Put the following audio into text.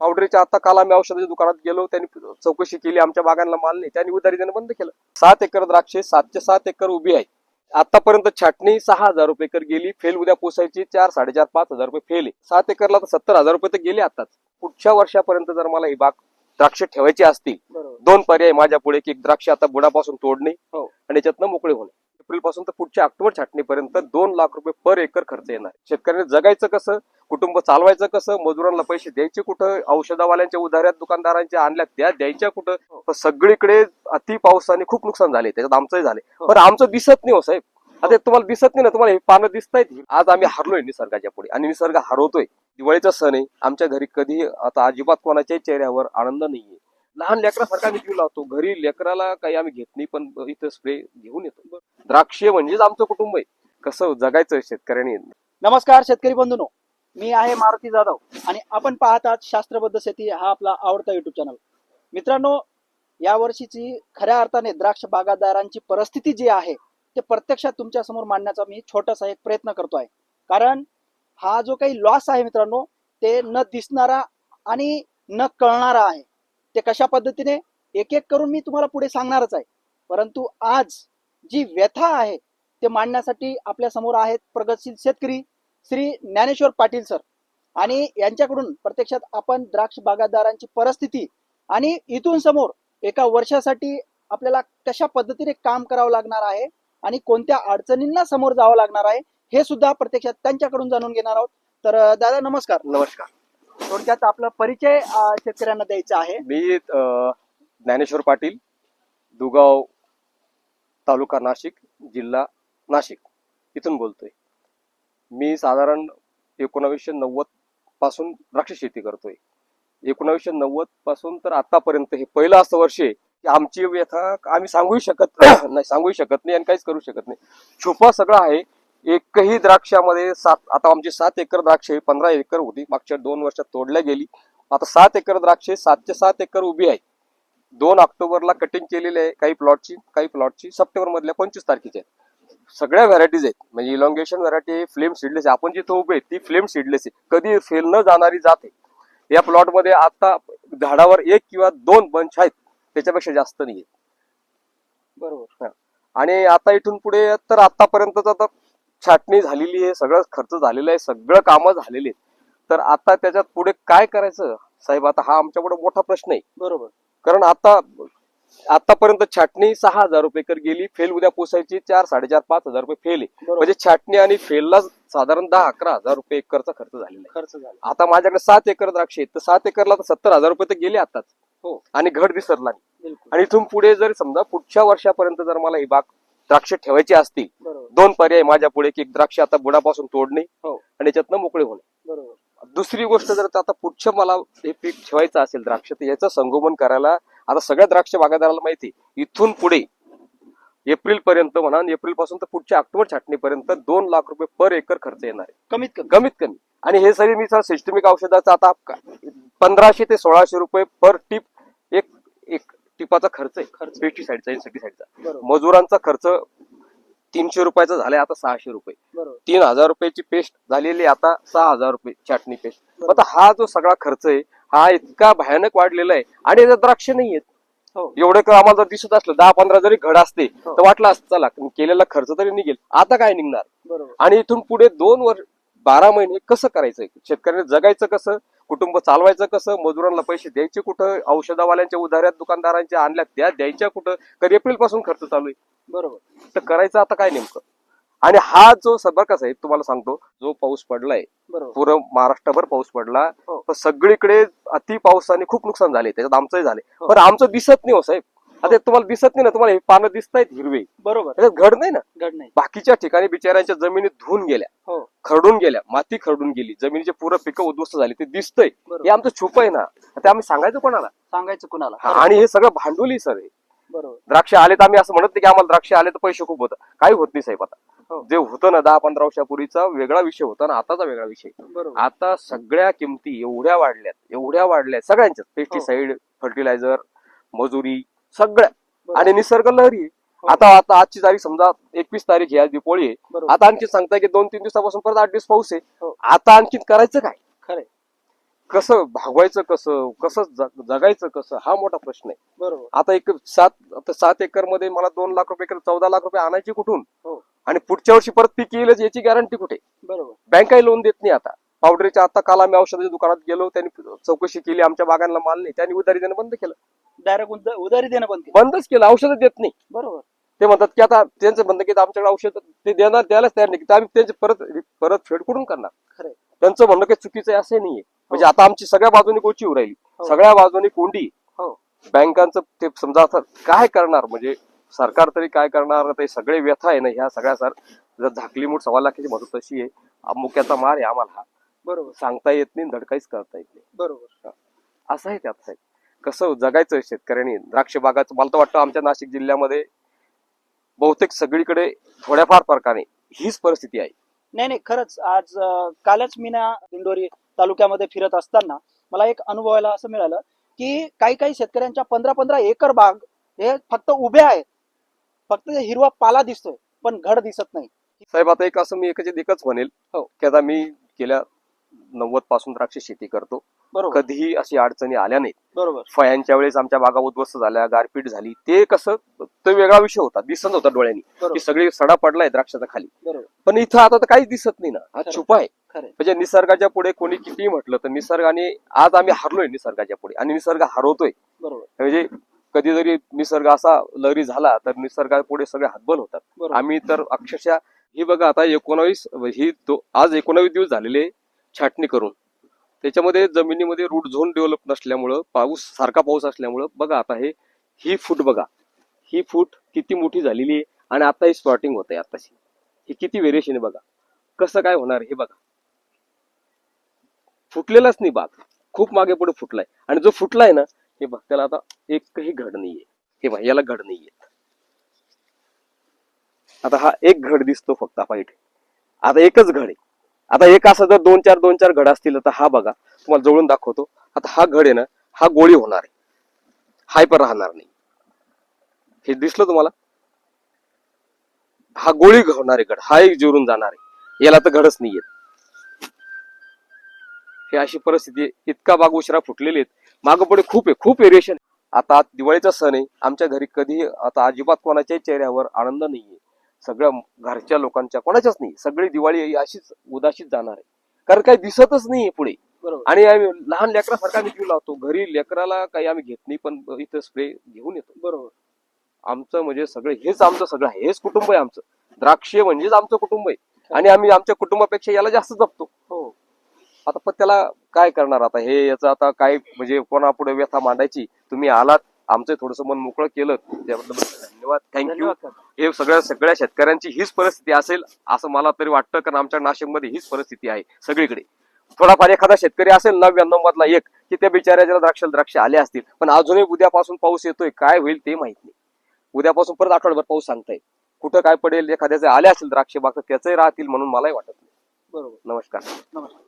पावडरीच्या आता काल आम्ही औषधाच्या दुकानात गेलो त्यांनी चौकशी केली आमच्या बागांना माल नाही. त्यांनी उधारी देणं बंद केलं. सात एकर द्राक्षे सातशे सात एकर उभी आहे. आतापर्यंत छाटणी सहा हजार रुपये एकर गेली फेल उद्या पोसायची चार साडेचार पाच हजार रुपये फेल आहे. सात एकरला तर सत्तर हजार रुपये तर गेले आताच पुढच्या वर्षापर्यंत जर मला ही बाग द्राक्ष ठेवायची असतील दोन पर्याय माझ्या पुढे की द्राक्ष आता बुडापासून तोडणे हो. आणि याच्यातनं मोकळे होणे. एप्रिलपासून तर पुढच्या ऑक्टोबर छाटणीपर्यंत दोन लाख रुपये पर एकर खर्च येणार शेतकऱ्यांनी जगायचं कसं कुटुंब चालवायचं कसं मजुरांना पैसे द्यायचे कुठं औषधावाल्यांच्या उधाऱ्यात दुकानदारांच्या आणल्या त्या द्यायच्या कुठं सगळीकडे अति पावसाने खूप नुकसान झाले त्याच्यात आमचंही झाले. हो. पण आमचं दिसत नाही हो साहेब. आता तुम्हाला दिसत नाही ना तुम्हाला हे पानं दिसतायत आज आम्ही हरलोय निसर्गाच्या पुढे आणि निसर्ग हरवतोय. दिवाळीचा सण आहे आमच्या घरी कधी आता अजिबात कोणाच्याही चेहऱ्यावर आनंद नाहीये. लहान लेकरासारखा आम्ही जीव लावतो. घरी लेकराला काही आम्ही घेत नाही पण इथं स्प्रे घेऊन येतो. द्राक्ष म्हणजेच आमचं कुटुंब आहे. कसं जगायचं शेतकऱ्यांनी? नमस्कार शेतकरी बंधूनो मी आहे मारुती जाधव आणि आपण पाहत आहात शास्त्रबद्ध शेती हा आपला आवडता युट्यूब चॅनल मित्रांनो या वर्षीची खऱ्या अर्थाने द्राक्ष बागायतदारांची परिस्थिती जी आहे ते प्रत्यक्षात तुमच्यासमोर मांडण्याचा मी छोटासा एक प्रयत्न करतो आहे. कारण हा जो काही लॉस आहे मित्रांनो ते न दिसणारा आणि न कळणारा आहे. ते कशा पद्धतीने? एक एक करून मी तुम्हाला पुढे सांगणारच आहे. परंतु आज जी व्यथा आहे ते मांडण्यासाठी आपल्यासमोर आहेत प्रगतशील शेतकरी श्री ज्ञानेश्वर पाटील सर. आणि यांच्याकडून प्रत्यक्षात आपण द्राक्ष बागायतदारांची परिस्थिती आणि इथून समोर एका वर्षासाठी आपल्याला कशा पद्धतीने काम करावं लागणार आहे आणि कोणत्या अडचणींना समोर जावं लागणार आहे हे सुद्धा प्रत्यक्षात त्यांच्याकडून जाणून घेणार आहोत. तर दादा नमस्कार. नमस्कार. थोडक्यात आपला परिचय शेतकऱ्यांना द्यायचा आहे. मी ज्ञानेश्वर पाटील दुगाव तालुका नाशिक जिल्हा नाशिक. इथून बोलतोय. मी साधारण एकोणावीसशे नव्वदपासून द्राक्ष शेती करतोय. एकोणावीसशे नव्वदपासून तर आतापर्यंत हे पहिलं असं वर्ष आहे की आमची व्यथा आम्ही सांगूही शकत नाही सांगूही शकत नाही आणि काहीच करू शकत नाही. छुपा सगळं आहे. एकही द्राक्षामध्ये सात आता आमची सात एकर द्राक्ष पंधरा एकर होती. मागच्या दोन वर्षात तोडल्या गेली. आता सात एकर द्राक्षे सातशे सात एकर उभी आहे. दोन ऑक्टोबरला कटिंग केलेली आहे काही प्लॉटची काही प्लॉटची सप्टेंबर मधल्या पंचवीस तारखेची आहेत सगळ्या व्हरायटीज आहेत. म्हणजे इलॉंगेशन व्हरायटी फ्लेम सीडलेस आहे. आपण जिथं उभे ती फ्लेम सीडलेस आहे. कधी फेल न जाणारी जात आहे. या प्लॉटमध्ये आता झाडावर एक किंवा दोन बंच आहेत. त्याच्यापेक्षा जास्त नाही बरोबर. आणि आता इथून पुढे तर आतापर्यंत आता छाटणी झालेली आहे. सगळं खर्च झालेला आहे. सगळं कामं झालेली आहेत. तर आता त्याच्यात पुढे काय करायचं? साहेब आता हा आमच्यापुढे मोठा प्रश्न आहे. बरोबर. कारण आता आतापर्यंत छाटणी सहा हजार रुपये एकर गेली फेल उद्या पोसायची चार साडेचार पाच हजार रुपये फेल आहे. म्हणजे छाटणी आणि फेलला साधारण दहा अकरा हजार रुपये एकरचा खर्च झालेला खर्च झाला आता माझ्याकडे सात एकर द्राक्ष आहेत. तर सात एकरला तर सत्तर हजार रुपये तर गेले आताच. हो. आणि घड विसरला नाही. आणि इथून पुढे जर समजा पुढच्या वर्षापर्यंत जर मला ही बाग द्राक्ष ठेवायची असतील दोन पर्याय माझ्या पुढे की द्राक्ष आता बुडापासून तोडणे हो. आणि याच्यातनं मोकळे होणे. बरोबर. दुसरी गोष्ट जर आता पुढचं मला हे पीक ठेवायचं असेल द्राक्ष तर याचं संगोपन करायला आता सगळ्या द्राक्ष बागायदाराला माहिती इथून पुढे एप्रिल पर्यंत म्हणा एप्रिलपासून तर पुढच्या ऑक्टोबर छाटणीपर्यंत दोन लाख रुपये पर एकर खर्च येणार आहे. कमीत कमी. कमीत कमी. आणि हे सगळे मी सिस्टमिक औषधाचा आता पंधराशे ते सोळाशे रुपये पर टिप एक एक टिपाचा खर्च आहे खर्च. पेस्टिसाइडचा इन्सेक्टिसाइडचा मजुरांचा खर्च तीनशे रुपयाचा झालाय आता सहाशे रुपये. तीन हजार रुपयाची पेस्ट झालेली आता सहा हजार रुपये चटणी पेस्ट. आता हा जो सगळा खर्च आहे हा इतका भयानक वाढलेला आहे. आणि द्राक्ष नाही आहेत. हो. एवढे आम्हाला जर दिसत असलं दहा पंधरा जरी घड असते हो. तर वाटलं असतं चला केलेला खर्च तरी निघेल. आता काय निघणार? आणि इथून पुढे दोन वर्ष बारा महिने कसं करायचं? शेतकऱ्यांनी जगायचं कसं? कुटुंब चालवायचं कसं? मजुरांना पैसे द्यायचे कुठं? औषधावाल्यांच्या उधाऱ्यात दुकानदारांच्या आणल्या त्या द्यायच्या कुठं? तर एप्रिलपासून खर्च चालू आहे? बरोबर. तर करायचं आता काय नेमकं? आणि हा जो सभा कसा आहे तुम्हाला सांगतो जो पाऊस पडलाय बरोबर. पुरं महाराष्ट्रभर पाऊस पडला हो. सगळीकडे अति पावसाने खूप नुकसान झाले त्याच्यात आमचंही झाले. हो. पण आमचं दिसत नाही हो साहेब. आता हे तुम्हाला दिसत नाही ना तुम्हाला हे पानं दिसतायत हिरवे. बरोबर. त्याच्यात घड नाही ना? घड नाही. बाकीच्या ठिकाणी बिचाऱ्यांच्या जमिनी धुवून गेल्या हो. खरडून गेल्या माती खरडून गेली. जमिनीचे पुरं पिकं उद्ध्वस्त झाली. ते दिसतंय. हे आमचं छुप आहे ना. ते आम्ही सांगायचं कोणाला? सांगायचं कुणाला? आणि हे सगळं भांडवली सर बरोबर. द्राक्ष आले तर आम्ही असं म्हणत नाही की आम्हाला द्राक्ष आले तर पैसे खूप होतं काही होत नाही साहेब आता. हो. जे होतं ना दहा पंधरा वर्षापूर्वीचा वेगळा विषय होता ना आताचा वेगळा विषय. बरोबर. आता सगळ्या किमती एवढ्या वाढल्यात एवढ्या वाढल्यात. सगळ्यांच्याच पेस्टिसाइड फर्टिलायझर मजुरी सगळ्या. आणि निसर्ग लहरी आहे. हो. आता आता आजची तारीख समजा एकवीस तारीख ही आज दिपोळी आहे. बरोबर. आता आणखी सांगताय की दोन तीन दिवसापासून परत आठ दिवस पाऊस आहे. हो. आता आणखी करायचं काय? खरंय. कसं भागवायचं कसं? कसं जगायचं कसं? हा मोठा प्रश्न आहे. बरोबर. आता एक सात आता सात एकरमध्ये मला दोन लाख रुपये एकर चौदा लाख रुपये आणायचे कुठून? हो. आणि पुढच्या वर्षी परत पीक येईलच याची गॅरंटी कुठे? बरोबर. बँकाही लोन देत नाही आता. पावडरीच्या आता काल आम्ही औषधाच्या दुकानात गेलो त्यांनी चौकशी केली आमच्या बागांना माल नाही. त्यांनी उधारी देणं बंद केलं. डायरेक्ट उधारी देणं बंद केलं. बंदच केलं औषधं देत नाही. बरोबर. ते म्हणतात की आता त्यांचं म्हणणं की आमच्याकडे औषध ते देणार द्यायलाच तयार नाही. आम्ही त्यांचे परत परत फेड कुठून करणार? खरंय. त्यांचं म्हणणं काही चुकीचं आहे असं नाहीये. म्हणजे आता आमची सगळ्या बाजूनी गोची होऊ राहिली. हो. सगळ्या बाजूनी कोंडी. हो. बँकांचं ते समजा आता काय करणार? म्हणजे सरकार तरी काय करणार? ते सगळे व्यथा आहे ना ह्या सगळ्या सर जर झाकली मूठ सव्वा लाखाची मदत तशी आहे मुक्याचा मार आहे आम्हाला. हा बरोबर. सांगता येत नाही धडकाईच करता येत नाही. बरोबर. असं आहे त्यात साहेब. कसं जगायचं शेतकऱ्यांनी? द्राक्ष बागाचं मला तर वाटतं आमच्या नाशिक जिल्ह्यामध्ये बहुतेक सगळीकडे थोड्याफार फरकाने हीच परिस्थिती आहे. नाही नाही खरंच. आज कालच मी ना दिंडोरी तालुक्यामध्ये फिरत असताना मला एक अनुभवायला असं मिळालं की काही काही शेतकऱ्यांच्या पंधरा पंधरा एकर बाग हे फक्त उभे आहेत. फक्त हिरवा पाला दिसतोय पण घड दिसत नाही. साहेब आता एक असं मी एकच एकच म्हणेल हो. की आता मी गेल्या नव्वदपासून द्राक्ष शेती करतो. बरोबर. कधीही अशी अडचणी आल्या नाहीत. बरोबर. फयांच्या वेळेस आमच्या बागा उद्ध्वस्त झाल्या गारपीट झाली. ते कसं तो वेगळा विषय होता दिसत होता डोळ्यांनी. की सगळी सडा पडलाय द्राक्षाच्या खाली. बरोबर. पण इथं आता तर काहीच दिसत नाही ना. हा खरं. छुपा आहे. म्हणजे निसर्गाच्या पुढे कोणी कितीही म्हटलं तर निसर्गाने आज आम्ही हरलोय निसर्गाच्या पुढे. आणि निसर्ग हरवतोय. बरोबर. म्हणजे कधी जरी निसर्ग असा लहरी झाला तर निसर्गापुढे सगळे हातबल होतात. बरोबर. आम्ही तर अक्षरशः ही बघा आता एकोणावीस ही दो- आज एकोणावीस दिवस झालेले छाटणी करून. त्याच्यामध्ये जमिनीमध्ये रूट झोन डेव्हलप नसल्यामुळं पाऊस सारखा पाऊस असल्यामुळं बघा आता हे ही फूट बघा. ही फूट किती मोठी झालेली आहे आणि आता ही स्पॉटिंग होत आहे आताशी. ही किती व्हेरिएशन आहे बघा. कसं काय होणार हे बघा. फुटलेलाच नाही बाग. खूप मागे पुढे फुटलाय. आणि जो फुटलाय ना हे बघ त्याला आता एकही घड नाहीये. हे बघ याला घड नाहीये. आता हा एक घड दिसतो फक्त पाहिजे. आता एकच घड आहे. आता एक असं जर दोन चार दोन चार घड असतील तर हा बघा. तुम्हाला जवळून दाखवतो. आता हा घड आहे ना हा गोळी होणार आहे. हाय पण राहणार नाही. हे दिसलं तुम्हाला? हा गोळी होणार आहे घड. हा एक जिरून जाणार आहे. याला तर घडच नाहीये. हे अशी परिस्थिती इतका बाग उशिरा फुटलेले आहेत. मागपुढे खूप आहे. खूप व्हेरिएशन आता दिवाळीचा सण आहे. आमच्या घरी कधी आता अजिबात कोणाच्याही चेहऱ्यावर आनंद नाहीये. सगळ्या घरच्या लोकांच्या कोणाच्याच नाही. सगळी दिवाळी ही अशीच उदाशीच जाणार आहे. कारण काही दिसतच नाहीये पुढे. आणि आम्ही लहान लेकरासारखा आम्ही जीव लावतो. घरी लेकराला काही आम्ही घेत नाही पण इथं स्प्रे घेऊन येतो. बरोबर. आमचं म्हणजे सगळं हेच आमचं सगळं आहे. हेच कुटुंब आहे आमचं. द्राक्ष म्हणजेच आमचं कुटुंब आहे. आणि आम्ही आमच्या कुटुंबापेक्षा याला जास्त जपतो. हो. आता पण त्याला काय करणार? आता हे याचं आता काय म्हणजे कोणापुढे व्यथा मांडायची? तुम्ही आलात आमचं थोडस मन मोकळं केलं. त्याबद्दल धन्यवाद. थँक्यू. हे सगळ्या सगळ्या शेतकऱ्यांची हीच परिस्थिती असेल असं मला तरी वाटतं कारण आमच्या नाशिकमध्ये हीच परिस्थिती आहे सगळीकडे. थोडाफार एखादा शेतकरी असेल नव्याण्णव मधला एक की त्या बिचाऱ्याच्या द्राक्ष द्राक्ष आले असतील. पण अजूनही उद्यापासून पाऊस येतोय काय होईल ते माहीत नाही. उद्यापासून परत आठवड्याभर पाऊस सांगताय कुठं काय पडेल एखाद्याचे आले असेल द्राक्ष बाग तर त्याचंही राहतील म्हणून मलाही वाटत नाही. बरोबर. नमस्कार. नमस्कार.